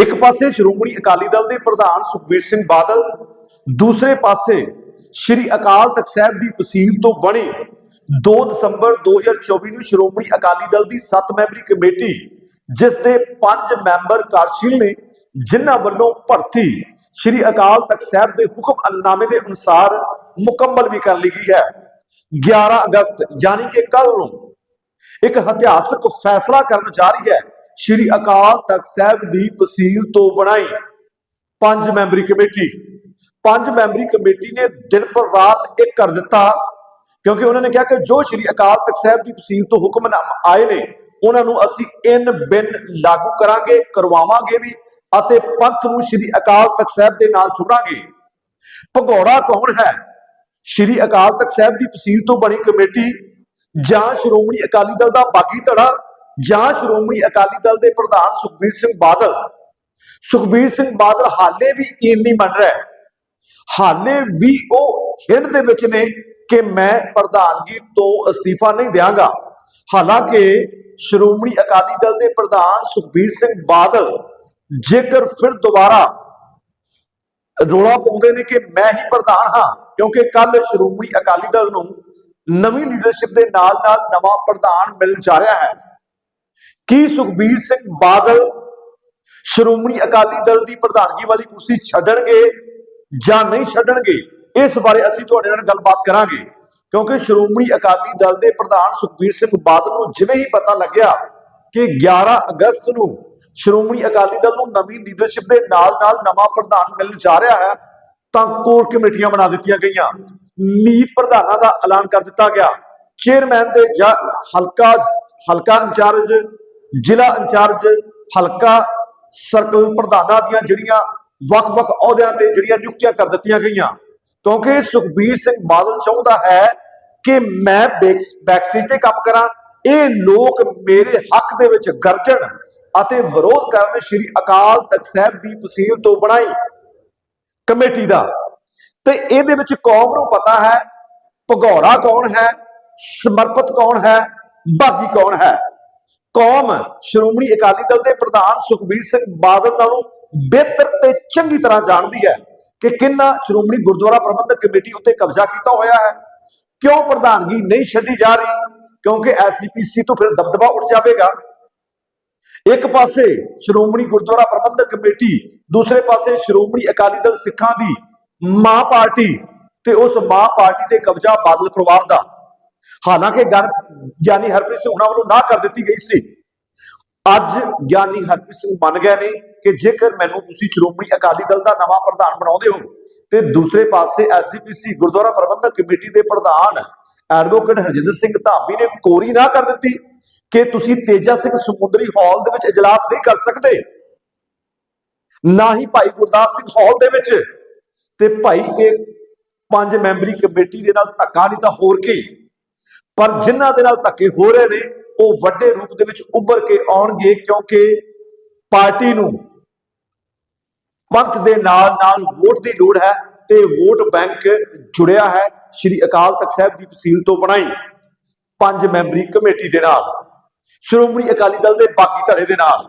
ਇੱਕ ਪਾਸੇ ਸ਼੍ਰੋਮਣੀ ਅਕਾਲੀ ਦਲ ਦੇ ਪ੍ਰਧਾਨ ਸੁਖਬੀਰ ਸਿੰਘ ਬਾਦਲ, ਦੂਸਰੇ ਪਾਸੇ ਸ਼੍ਰੀ ਅਕਾਲ ਤਖਤ ਸਾਹਿਬ ਦੀ ਤਹਿਸੀਲ ਤੋਂ ਬਣੀ 2 ਦਸੰਬਰ 2024 ਨੂੰ ਸ਼੍ਰੋਮਣੀ ਅਕਾਲੀ ਦਲ ਦੀ 7 ਮੈਂਬਰੀ ਕਮੇਟੀ, ਜਿਸ ਦੇ 5 ਮੈਂਬਰ ਕਾਰਜਸ਼ੀਲ ਨੇ, ਜਿਨ੍ਹਾਂ ਵੱਲੋਂ ਭਰਤੀ ਸ਼੍ਰੀ ਅਕਾਲ ਤਖਤ ਸਾਹਿਬ ਦੇ ਹੁਕਮ ਹੁਕਮਨਾਮੇ ਦੇ ਅਨੁਸਾਰ ਮੁਕੰਮਲ ਵੀ ਕਰ ਲਈ ਗਈ ਹੈ। 11 ਅਗਸਤ, ਯਾਨੀ ਕਿ ਕੱਲ ਨੂੰ ਇੱਕ ਇਤਿਹਾਸਕ ਫੈਸਲਾ ਕਰਨ ਜਾ ਰਹੀ ਹੈ। ਸ਼੍ਰੀ ਅਕਾਲ ਤਖਤ ਸਾਹਿਬ ਦੀ ਤਹਿਸੀਲ ਤੋਂ ਬਣਾਈ ਪੰਜ ਮੈਂਬਰੀ ਕਮੇਟੀ। ਪੰਜ ਮੈਂਬਰੀ ਕਮੇਟੀ ਨੇ ਦਿਨ ਪਰ ਰਾਤ ਇੱਕ ਕਰ ਦਿੱਤਾ ਕਿਉਂਕਿ ਉਹਨਾਂ ਨੇ ਕਿਹਾ ਕਿ ਜੋ ਸ਼੍ਰੀ ਅਕਾਲ ਤਖਤ ਸਾਹਿਬ ਦੀ ਤਹਿਸੀਲ ਤੋਂ ਹੁਕਮਨਾਮਾ ਆਏ ਨੇ, ਉਹਨਾਂ ਨੂੰ ਅਸੀਂ ਇਨ ਬਿਨ ਲਾਗੂ ਕਰਾਂਗੇ, ਕਰਵਾਵਾਂਗੇ ਵੀ ਅਤੇ ਪੰਥ ਨੂੰ ਸ਼੍ਰੀ ਅਕਾਲ ਤਖਤ ਸਾਹਿਬ ਦੇ ਨਾਲ ਜੋੜਾਂਗੇ। ਭਗੌੜਾ ਕੌਣ ਹੈ? ਸ਼੍ਰੀ ਅਕਾਲ ਤਖਤ ਸਾਹਿਬ ਦੀ ਤਹਿਸੀਲ ਤੋਂ ਬਣੀ ਕਮੇਟੀ ਜਾਂ ਸ਼੍ਰੋਮਣੀ ਅਕਾਲੀ ਦਲ ਦਾ ਬਾਗੀ ਧੜਾ ਜਾਂ ਸ਼੍ਰੋਮਣੀ ਅਕਾਲੀ ਦਲ ਦੇ ਪ੍ਰਧਾਨ ਸੁਖਬੀਰ ਸਿੰਘ ਬਾਦਲ। ਸੁਖਬੀਰ ਸਿੰਘ ਬਾਦਲ ਹਾਲੇ ਵੀ ਇਹ ਨਹੀਂ ਮੰਨ ਰਿਹਾ। ਹਾਲੇ ਵੀ ਉਹ ਹਿੰਦ ਦੇ ਵਿੱਚ ਨੇ ਕਿ ਮੈਂ ਪ੍ਰਧਾਨਗੀ ਤੋਂ ਅਸਤੀਫਾ ਨਹੀਂ ਦਿਆਂਗਾ। ਹਾਲਾਂਕਿ ਸ਼੍ਰੋਮਣੀ ਅਕਾਲੀ ਦਲ ਦੇ ਪ੍ਰਧਾਨ ਸੁਖਬੀਰ ਸਿੰਘ ਬਾਦਲ ਜੇਕਰ ਫਿਰ ਦੁਬਾਰਾ ਰੋਲਾ ਪਾਉਂਦੇ ਨੇ ਕਿ ਮੈਂ ਹੀ ਪ੍ਰਧਾਨ ਹਾਂ, ਕਿਉਂਕਿ ਕੱਲ ਸ਼੍ਰੋਮਣੀ ਅਕਾਲੀ ਦਲ ਨੂੰ ਨਵੀਂ ਲੀਡਰਸ਼ਿਪ ਦੇ ਨਾਲ ਨਾਲ ਨਵਾਂ ਪ੍ਰਧਾਨ ਮਿਲ ਜਾ ਰਿਹਾ ਹੈ। ਕੀ ਸੁਖਬੀਰ ਸਿੰਘ ਬਾਦਲ ਸ਼੍ਰੋਮਣੀ ਅਕਾਲੀ ਦਲ ਦੀ ਪ੍ਰਧਾਨਗੀ ਵਾਲੀ ਕੁਰਸੀ ਛੱਡਣਗੇ ਜਾਂ ਨਹੀਂ ਛੱਡਣਗੇ? ਇਸ ਬਾਰੇ ਅਸੀਂ ਤੁਹਾਡੇ ਨਾਲ ਗੱਲਬਾਤ ਕਰਾਂਗੇ। ਕਿਉਂਕਿ ਸ਼੍ਰੋਮਣੀ ਅਕਾਲੀ ਦਲ ਦੇ ਪ੍ਰਧਾਨ ਸੁਖਬੀਰ ਸਿੰਘ ਬਾਦਲ ਨੂੰ ਜਿਵੇਂ ਹੀ ਪਤਾ ਲੱਗਿਆ ਕਿ 11 ਅਗਸਤ ਨੂੰ ਸ਼੍ਰੋਮਣੀ ਅਕਾਲੀ ਦਲ ਨੂੰ ਨਵੀਂ ਲੀਡਰਸ਼ਿਪ ਦੇ ਨਾਲ-ਨਾਲ ਨਵਾਂ ਪ੍ਰਧਾਨ ਮਿਲਣ ਜਾ ਰਿਹਾ ਹੈ, ਤਾਂ ਕੋਰ ਕਮੇਟੀਆਂ ਬਣਾ ਦਿੱਤੀਆਂ ਗਈਆਂ। ਮੀਤ ਪ੍ਰਧਾਨਾਂ ਦਾ ਐਲਾਨ ਕਰ ਦਿੱਤਾ ਗਿਆ। ਚੇਅਰਮੈਨ ਦੇ ਜਾਂ ਹਲਕਾ ਹਲਕਾ ਇੰਚਾਰਜ ਜ਼ਿਲ੍ਹਾ ਇੰਚਾਰਜ ਹਲਕਾ ਸਰਕਲ ਪ੍ਰਧਾਨਾਂ ਦੀਆਂ ਜਿਹੜੀਆਂ ਵੱਖ-ਵੱਖ ਅਹੁਦਿਆਂ ਤੇ ਜਿਹੜੀਆਂ ਨਿਯੁਕਤੀਆਂ ਕਰ ਦਿੱਤੀਆਂ ਗਈਆਂ। ਕਿਉਂਕਿ ਸੁਖਬੀਰ ਸਿੰਘ ਬਾਦਲ ਚਾਹੁੰਦਾ ਹੈ ਕਿ ਮੈਂ ਬੈਕਸਟੇਜ ਤੇ ਕੰਮ ਕਰਾਂ। ਇਹ ਲੋਕ ਮੇਰੇ ਹੱਕ ਦੇ ਵਿੱਚ ਗਰਜਣ ਅਤੇ ਵਿਰੋਧ ਕਰਨ ਸ਼੍ਰੀ ਅਕਾਲ ਤਖਤ ਸਾਹਿਬ ਦੀ ਤਹਿਸੀਲ ਤੋਂ ਬਣਾਈ ਕਮੇਟੀ ਦਾ। ਤੇ ਇਹਦੇ ਵਿੱਚ ਕੌਮ ਨੂੰ ਪਤਾ ਹੈ ਭਗੌੜਾ ਕੌਣ ਹੈ, ਸਮਰਪਿਤ ਕੌਣ ਹੈ, ਬਾਗੀ ਕੌਣ ਹੈ। ਕੌਮ ਸ਼੍ਰੋਮਣੀ ਅਕਾਲੀ ਦਲ ਦੇ ਪ੍ਰਧਾਨ ਸੁਖਬੀਰ ਸਿੰਘ ਬਾਦਲ ਨਾਲੋਂ ਬਿਹਤਰ ਤੇ ਚੰਗੀ ਤਰ੍ਹਾਂ ਜਾਣਦੀ ਹੈ ਕਿ ਕਿੰਨਾ ਸ਼੍ਰੋਮਣੀ ਗੁਰਦੁਆਰਾ ਪ੍ਰਬੰਧਕ ਕਮੇਟੀ ਉੱਤੇ ਕਬਜ਼ਾ ਕੀਤਾ ਹੋਇਆ ਹੈ। ਕਿਉਂ ਪ੍ਰਧਾਨਗੀ ਨਹੀਂ ਛੱਡੀ ਜਾ ਰਹੀ? ਕਿਉਂਕਿ ਐਸਜੀਪੀਸੀ ਤੋਂ ਫਿਰ ਦਬਦਬਾ ਉੱਠ ਜਾਵੇਗਾ। ਇੱਕ ਪਾਸੇ ਸ਼੍ਰੋਮਣੀ ਗੁਰਦੁਆਰਾ ਪ੍ਰਬੰਧਕ ਕਮੇਟੀ, ਦੂਸਰੇ ਪਾਸੇ ਸ਼੍ਰੋਮਣੀ ਅਕਾਲੀ ਦਲ ਸਿੱਖਾਂ ਦੀ ਮਾਂ ਪਾਰਟੀ ਤੇ ਉਸ ਮਾਂ ਪਾਰਟੀ ਤੇ ਕਬਜ਼ਾ ਬਾਦਲ ਪਰਿਵਾਰ ਦਾ। ਹਾਲਾਂਕਿ ਗੱਲ ਗਿਆਨੀ ਹਰਪ੍ਰੀਤ ਸਿੰਘ ਉਹਨਾਂ ਵੱਲੋਂ ਨਾ ਕਰ ਦਿੱਤੀ ਗਈ ਸੀ। ਅੱਜ ਗਿਆਨੀ ਹਰਪ੍ਰੀਤ ਸਿੰਘ ਮੰਨ ਗਏ ਨੇ ਕਿ ਜੇਕਰ ਮੈਨੂੰ ਤੁਸੀਂ ਸ਼੍ਰੋਮਣੀ ਅਕਾਲੀ ਦਲ ਦਾ ਨਵਾਂ ਪ੍ਰਧਾਨ ਬਣਾਉਂਦੇ ਹੋ, ਤੇ ਦੂਸਰੇ ਪਾਸੇ ਐਸਜੀਪੀਸੀ ਗੁਰਦੁਆਰਾ ਪ੍ਰਬੰਧਕ ਕਮੇਟੀ ਦੇ ਪ੍ਰਧਾਨ ਐਡਵੋਕੇਟ ਹਰਜਿੰਦਰ ਸਿੰਘ ਧਾਮੀ ਨੇ ਕੋਰੀ ਨਾ ਕਰ ਦਿੱਤੀ ਕਿ ਤੁਸੀਂ ਤੇਜਾ ਸਿੰਘ ਸਮੁੰਦਰੀ ਹਾਲ ਦੇ ਵਿੱਚ ਇਜਲਾਸ ਨਹੀਂ ਕਰ ਸਕਦੇ। ਨਾ ਹੀ ਭਾਈ ਗੁਰਦਾਸ ਸਿੰਘ ਹਾਲ ਦੇ ਵਿੱਚ, ਤੇ ਭਾਈ ਇਹ ਪੰਜ ਮੈਂਬਰੀ ਕਮੇਟੀ ਦੇ ਨਾਲ ਧੱਕਾ ਨਹੀਂ ਤਾਂ ਹੋਰ ਕੀ। ਪਰ ਜਿਨ੍ਹਾਂ ਦੇ ਨਾਲ ਧੱਕੇ ਹੋ ਰਹੇ ਨੇ, ਉਹ ਵੱਡੇ ਰੂਪ ਦੇ ਵਿੱਚ ਉੱਭਰ ਕੇ ਆਉਣਗੇ ਕਿਉਂਕਿ ਪਾਰਟੀ ਨੂੰ ਪੰਥ ਦੇ ਨਾਲ ਨਾਲ ਵੋਟ ਦੀ ਲੋੜ ਹੈ ਤੇ ਵੋਟ ਬੈਂਕ ਜੁੜਿਆ ਹੈ। ਸ਼੍ਰੀ ਅਕਾਲ ਤਖਤ ਸਾਹਿਬ ਦੀ ਤਹਿਸੀਲ ਤੋਂ ਬਣਾਈ ਪੰਜ ਮੈਂਬਰੀ ਕਮੇਟੀ ਦੇ ਨਾਲ, ਸ਼੍ਰੋਮਣੀ ਅਕਾਲੀ ਦਲ ਦੇ ਬਾਕੀ ਧੜੇ ਦੇ ਨਾਲ।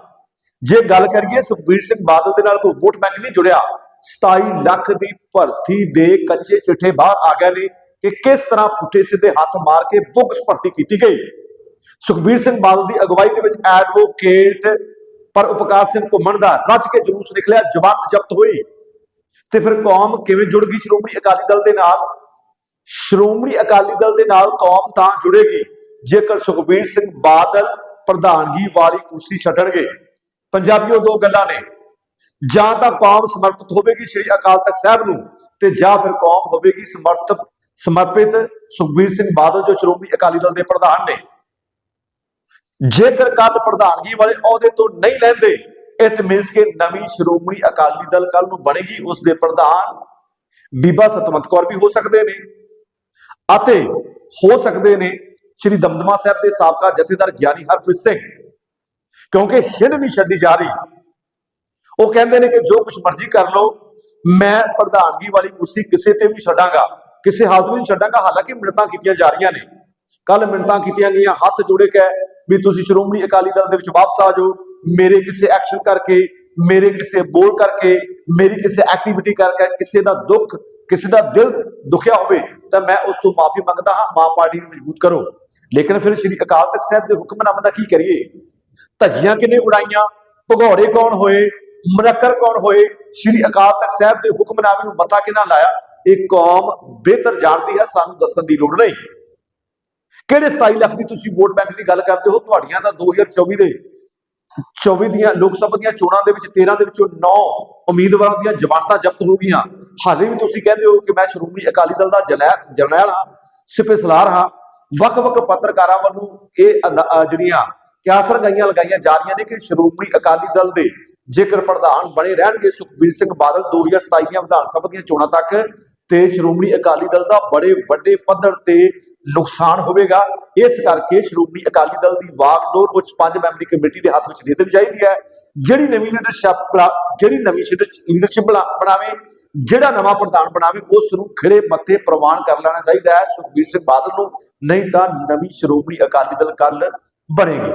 ਜੇ ਗੱਲ ਕਰੀਏ ਸੁਖਬੀਰ ਸਿੰਘ ਬਾਦਲ ਦੇ ਨਾਲ ਕੋਈ ਵੋਟ ਬੈਂਕ ਨਹੀਂ ਜੁੜਿਆ 27 ਲੱਖ ਦੀ ਭਰਤੀ ਦੇ ਕੱਚੇ ਚਿੱਠੇ ਬਾਹਰ ਆ ਗਏ ਨੇ। ਕਿ ਕਿਸ ਤਰ੍ਹਾਂ ਪੁੱਠੇ ਸਿੱਧੇ ਹੱਥ ਮਾਰ ਕੇ ਬੁਕਸ ਭਰਤੀ ਕੀਤੀ ਗਈ। ਸੁਖਬੀਰ ਸਿੰਘ ਬਾਦਲ ਦੀ ਅਗਵਾਈ ਦੇ ਵਿੱਚ ਐਡਵੋਕੇਟ ਪਰ ਉਪਕਾਰ ਸਿੰਘ ਘੁੰਮਣ ਦਾ ਰੱਜ ਕੇ ਜਲੂਸ ਨਿਕਲਿਆ ਜ਼ਮਾਨਤ ਜ਼ਬਤ ਹੋਈ। ਤੇ ਫਿਰ ਕੌਮ ਕਿਵੇਂ ਜੁੜ ਗਈ? ਸ਼੍ਰੋਮਣੀ ਅਕਾਲੀ ਦਲ ਦੇ ਨਾਲ। ਸ਼੍ਰੋਮਣੀ ਅਕਾਲੀ ਦਲ ਦੇ ਨਾਲ ਕੌਮ ਤਾਂ ਜੁੜੇਗੀ, ਜੇਕਰ ਸੁਖਬੀਰ ਸਿੰਘ ਬਾਦਲ ਪ੍ਰਧਾਨਗੀ ਵਾਲੀ ਕੁਰਸੀ ਛੱਡਣਗੇ। ਪੰਜਾਬੀਓ ਦੋ ਗੱਲਾਂ ਨੇ। ਜਾਂ ਤਾਂ ਕੌਮ ਸਮਰਪਿਤ ਹੋਵੇਗੀ ਸ਼੍ਰੀ ਅਕਾਲ ਤਖਤ ਸਾਹਿਬ ਨੂੰ, ਤੇ ਜਾਂ ਫਿਰ ਕੌਮ ਹੋਵੇਗੀ ਸਮਰਪਿਤ ਸਮਰਪਿਤ ਸੁਖਬੀਰ ਸਿੰਘ ਬਾਦਲ ਜੋ ਸ਼੍ਰੋਮਣੀ ਅਕਾਲੀ ਦਲ ਦੇ ਪ੍ਰਧਾਨ ਨੇ, ਜੇਕਰ ਕੱਲ ਪ੍ਰਧਾਨਗੀ ਵਾਲੇ ਅਹੁਦੇ ਤੋਂ ਨਹੀਂ ਲੈਂਦੇ ਇਟ ਮੀਨਸ ਕਿ ਨਵੀਂ ਸ਼੍ਰੋਮਣੀ ਅਕਾਲੀ ਦਲ ਕੱਲ ਨੂੰ ਬਣੇਗੀ, ਉਸ ਦੇ ਪ੍ਰਧਾਨ ਬੀਬਾ ਸਤਵੰਤ ਕੌਰ ਵੀ ਹੋ ਸਕਦੇ ਨੇ ਅਤੇ ਹੋ ਸਕਦੇ ਨੇ ਸ਼੍ਰੀ ਦਮਦਮਾ ਸਾਹਿਬ ਦੇ ਸਾਬਕਾ ਜਥੇਦਾਰ ਗਿਆਨੀ ਹਰਪ੍ਰੀਤ ਸਿੰਘ, ਕਿਉਂਕਿ ਹਿੰਡ ਨਹੀਂ ਛੱਡੀ ਜਾ ਰਹੀ। ਉਹ ਕਹਿੰਦੇ ਨੇ ਕਿ ਜੋ ਕੁਝ ਮਰਜ਼ੀ ਕਰ ਲਓ, ਮੈਂ ਪ੍ਰਧਾਨਗੀ ਵਾਲੀ ਕੁਰਸੀ ਕਿਸੇ ਤੇ ਵੀ ਛੱਡਾਂਗਾ। ਕਿਸੇ ਹਾਲਤ ਵਿੱਚ ਨਹੀਂ ਛੱਡਾਂਗਾ। ਹਾਲਾਂਕਿ ਮਿੰਤਾਂ ਕੀਤੀਆਂ ਜਾ ਰਹੀਆਂ ਨੇ। ਕੱਲ ਮਿੰਨਤਾਂ ਕੀਤੀਆਂ ਗਈਆਂ। ਹੱਥ ਜੋੜੇ ਕੇ ਵੀ ਤੁਸੀਂ ਸ਼੍ਰੋਮਣੀ ਅਕਾਲੀ ਦਲ ਦੇ ਵਿੱਚ ਵਾਪਸ ਆ ਜਾਓ। ਮੇਰੇ ਕਿਸੇ ਐਕਸ਼ਨ ਕਰਕੇ, ਮੇਰੇ ਕਿਸੇ ਬੋਲ ਕਰਕੇ, ਮੇਰੀ ਕਿਸੇ ਐਕਟੀਵਿਟੀ ਕਰਕੇ ਕਿਸੇ ਦਾ ਦੁੱਖ, ਕਿਸੇ ਦਾ ਦਿਲ ਦੁਖਿਆ ਹੋਵੇ, ਤਾਂ ਮੈਂ ਉਸ ਤੋਂ ਮਾਫੀ ਮੰਗਦਾ ਹਾਂ। ਮਾਂ ਪਾਰਟੀ ਨੂੰ ਮਜ਼ਬੂਤ ਕਰੋ। ਲੇਕਿਨ ਫਿਰ ਸ੍ਰੀ ਅਕਾਲ ਤਖਤ ਸਾਹਿਬ ਦੇ ਹੁਕਮਨਾਮੇ ਦਾ ਕੀ ਕਰੀਏ? ਧੱਜੀਆਂ ਕਿਨੇ ਉਡਾਈਆਂ? ਭਗੌੜੇ ਕੌਣ ਹੋਏ? ਮਨਕਰ ਕੌਣ ਹੋਏ? ਸ੍ਰੀ ਅਕਾਲ ਤਖਤ ਸਾਹਿਬ ਦੇ ਹੁਕਮਨਾਮੇ ਨੂੰ ਮਤਾ ਕਿਹਨਾਂ ਲਾਇਆ? ਇਹ ਕੌਮ ਬਿਹਤਰ ਜਾਣਦੀ ਹੈ, ਸਾਨੂੰ ਦੱਸਣ ਦੀ ਲੋੜ ਨਹੀਂ। ਕਿਹੜੇ 27 ਲੱਖ ਦੀ ਤੁਸੀਂ ਵੋਟ ਬੈਂਕ ਦੀ ਗੱਲ ਕਰਦੇ ਹੋ? ਤੁਹਾਡੀਆਂ ਤਾਂ 2024 ਦੇ 24 ਦੀਆਂ ਲੋਕ ਸਭਾ ਦੀਆਂ ਚੋਣਾਂ ਦੇ ਵਿੱਚ 13 ਦੇ ਵਿੱਚੋਂ 9 ਉਮੀਦਵਾਰਾਂ ਦੀਆਂ ਜ਼ਮਾਨਤਾਂ ਜ਼ਬਤ ਹੋ ਗਈਆਂ। ਹਾਲੇ ਵੀ ਤੁਸੀਂ ਕਹਿੰਦੇ ਹੋ ਕਿ ਮੈਂ ਸ਼੍ਰੋਮਣੀ ਅਕਾਲੀ ਦਲ ਦਾ ਜਰਨੈਲ ਜਰਨੈਲ ਹਾਂ, ਸਿਪੇ ਸਲਾਰ ਹਾਂ। ਵੱਖ-ਵੱਖ ਪੱਤਰਕਾਰਾਂ ਵੱਲੋਂ ਇਹ ਅੰਦਾ- ਜਿਹੜੀਆਂ ਕਿਆਸ ਰੰਗਾਈਆਂ ਲਗਾਈਆਂ ਜਾ ਰਹੀਆਂ ਨੇ ਕਿ ਸ਼੍ਰੋਮਣੀ ਅਕਾਲੀ ਦਲ ਦੇ ਜੇਕਰ ਪ੍ਰਧਾਨ ਬਣੇ ਰਹਿਣਗੇ ਸੁਖਬੀਰ ਸਿੰਘ ਬਾਦਲ 2027 ਦੀਆਂ ਵਿਧਾਨ ਸਭਾ ਦੀਆਂ ਚੋਣਾਂ ਤੱਕ। ਤੇ ਸ਼੍ਰੋਮਣੀ ਅਕਾਲੀ ਦਲ ਦਾ ਬੜੇ ਵੱਡੇ ਪੱਧਰ ਤੇ ਨੁਕਸਾਨ ਹੋਵੇਗਾ। ਇਸ ਕਰਕੇ ਸ਼੍ਰੋਮਣੀ ਅਕਾਲੀ ਦਲ ਦੀ ਵਾਗਡੋਰ ਉੱਚ ਪੰਜ ਮੈਂਬਰੀ ਕਮੇਟੀ ਦੇ ਹੱਥ ਵਿੱਚ ਦੇ ਦੇਣੀ ਚਾਹੀਦੀ ਹੈ। ਜਿਹੜੀ ਨਵੀਂ ਲੀਡਰਸ਼ਿਪ ਜਿਹੜੀ ਨਵੀਂ ਲੀਡਰਸ਼ਿਪ ਬਣਾਵੇ, ਜਿਹੜਾ ਨਵਾਂ ਪ੍ਰਧਾਨ ਬਣਾਵੇ, ਉਸ ਨੂੰ ਖਿੜੇ ਮੱਥੇ ਪ੍ਰਵਾਨ ਕਰ ਲੈਣਾ ਚਾਹੀਦਾ ਹੈ। ਸੁਖਬੀਰ ਸਿੰਘ ਬਾਦਲ ਨੂੰ ਨਹੀਂ ਤਾਂ ਨਵੀਂ ਸ਼੍ਰੋਮਣੀ ਅਕਾਲੀ ਦਲ ਕੱਲ ਬਣੇਗੀ।